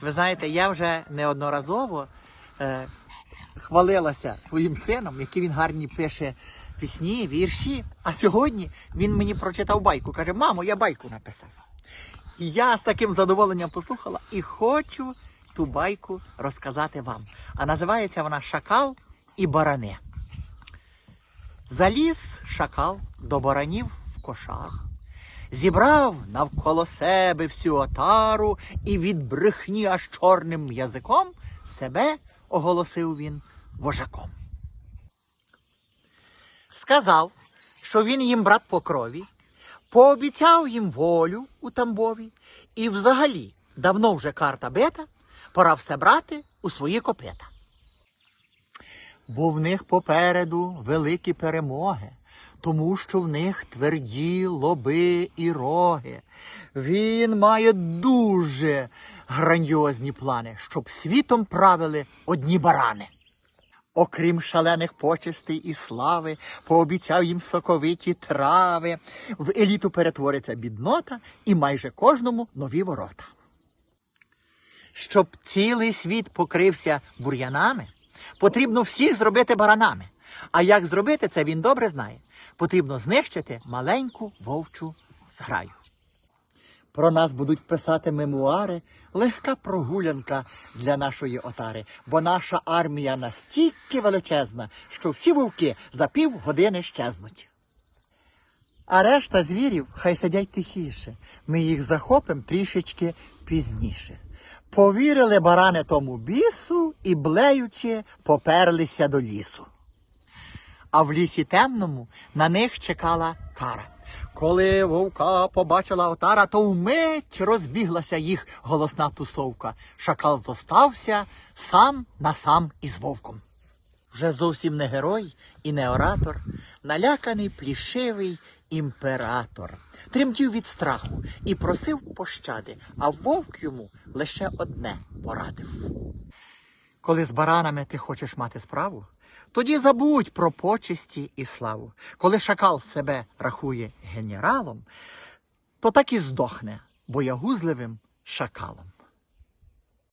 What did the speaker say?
Ви знаєте, я вже неодноразово е, хвалилася своїм сином, які він гарні пише пісні, вірші. А сьогодні він мені прочитав байку. Каже: мамо, я байку написав. І я з таким задоволенням послухала і хочу ту байку розказати вам. А називається вона Шакал і барани. Заліз шакал до баранів в кошар, зібрав навколо себе всю отару і від брехні аж чорним язиком себе оголосив він вожаком. Сказав, що він їм брат по крові, пообіцяв їм волю у Тамбові, і взагалі давно вже карта бита, пора все брати у свої копита. Бо в них попереду великі перемоги, тому що в них тверді лоби і роги. Він має дуже грандіозні плани, щоб світом правили одні барани. Окрім шалених почестей і слави, пообіцяв їм соковиті трави. В еліту перетвориться біднота і майже кожному нові ворота. Щоб цілий світ покрився бур'янами, потрібно всіх зробити баранами. А як зробити це, він добре знає. Потрібно знищити маленьку вовчу зграю. Про нас будуть писати мемуари, легка прогулянка для нашої отари, бо наша армія настільки величезна, що всі вовки за півгодини щезнуть. А решта звірів хай сидять тихіше. Ми їх захопимо трішечки пізніше. Повірили барани тому бісу і, блеючи, поперлися до лісу. А в лісі темному на них чекала кара. Коли вовка побачила отара, то вмить розбіглася їх голосна тусовка. Шакал зостався сам на сам із вовком. Вже зовсім не герой і не оратор, наляканий плішивий імператор. Тремтів від страху і просив пощади, а вовк йому лише одне порадив. Коли з баранами ти хочеш мати справу, тоді забудь про почесті і славу. Коли шакал себе рахує генералом, то так і здохне боягузливим шакалом.